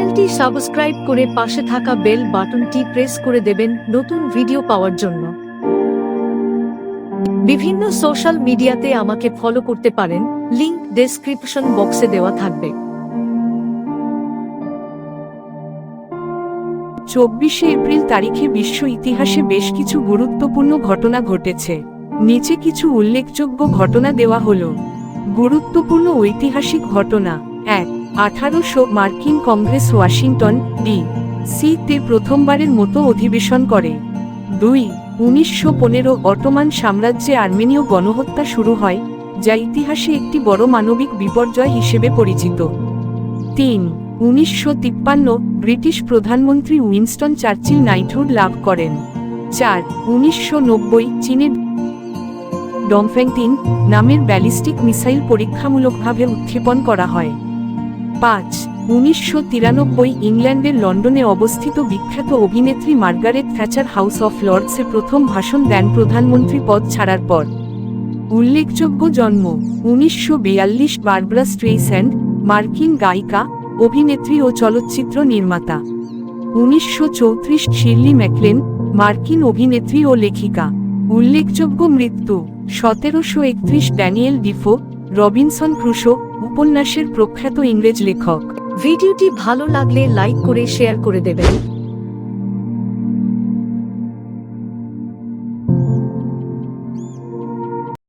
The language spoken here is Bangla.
চ্যানেলটি সাবস্ক্রাইব করে পাশে থাকা বেল বাটনটি প্রেস করে দেবেন নতুন ভিডিও পাওয়ার জন্য। বিভিন্ন সোশ্যাল মিডিয়াতে আমাকে ফলো করতে পারেন, লিংক ডেসক্রিপশন বক্সে দেওয়া থাকবে। চব্বিশে এপ্রিল তারিখে বিশ্ব ইতিহাসে বেশ কিছু গুরুত্বপূর্ণ ঘটনা ঘটেছে। নিচে কিছু উল্লেখযোগ্য ঘটনা দেওয়া হল। গুরুত্বপূর্ণ ঐতিহাসিক ঘটনা, এক আঠারোশো মার্কিন কংগ্রেস ওয়াশিংটন, ডি সি তে প্রথমবারের মতো অধিবেশন করে। দুই উনিশশো পনেরো অটোমান সাম্রাজ্যে আর্মেনীয় গণহত্যা শুরু হয়, যা ইতিহাসে একটি বড় মানবিক বিপর্যয় হিসেবে পরিচিত। তিন উনিশশো তিপ্পান্ন ব্রিটিশ প্রধানমন্ত্রী উইনস্টন চার্চিল নাইটহুড লাভ করেন। চার উনিশশো নব্বই চীনের ডংফেং তিন নামের ব্যালিস্টিক মিসাইল পরীক্ষামূলকভাবে উৎক্ষেপণ করা হয়। পাঁচ, উনিশশো তিরানব্বই ইংল্যান্ডের লন্ডনে অবস্থিত বিখ্যাত অভিনেত্রী মার্গারেট থ্যাচার হাউস অফ লর্ডসে প্রথম ভাষণ দেন প্রধানমন্ত্রী পদ ছাড়ার পর। উল্লেখযোগ্য জন্ম, উনিশশো বিয়াল্লিশ বারব্রা স্ট্রেইস্যান্ড মার্কিন গায়িকা, অভিনেত্রী ও চলচ্চিত্র নির্মাতা। উনিশশো চৌত্রিশ শিরলি ম্যাকলেন, মার্কিন অভিনেত্রী ও লেখিকা। উল্লেখযোগ্য মৃত্যু, সতেরোশো একত্রিশ ড্যানিয়েল ডিফো, রবিনসন ক্রুশো উপন্যাসের প্রখ্যাত ইংরেজ লেখক। ভিডিওটি ভালো লাগলে লাইক করে শেয়ার করে দেবেন।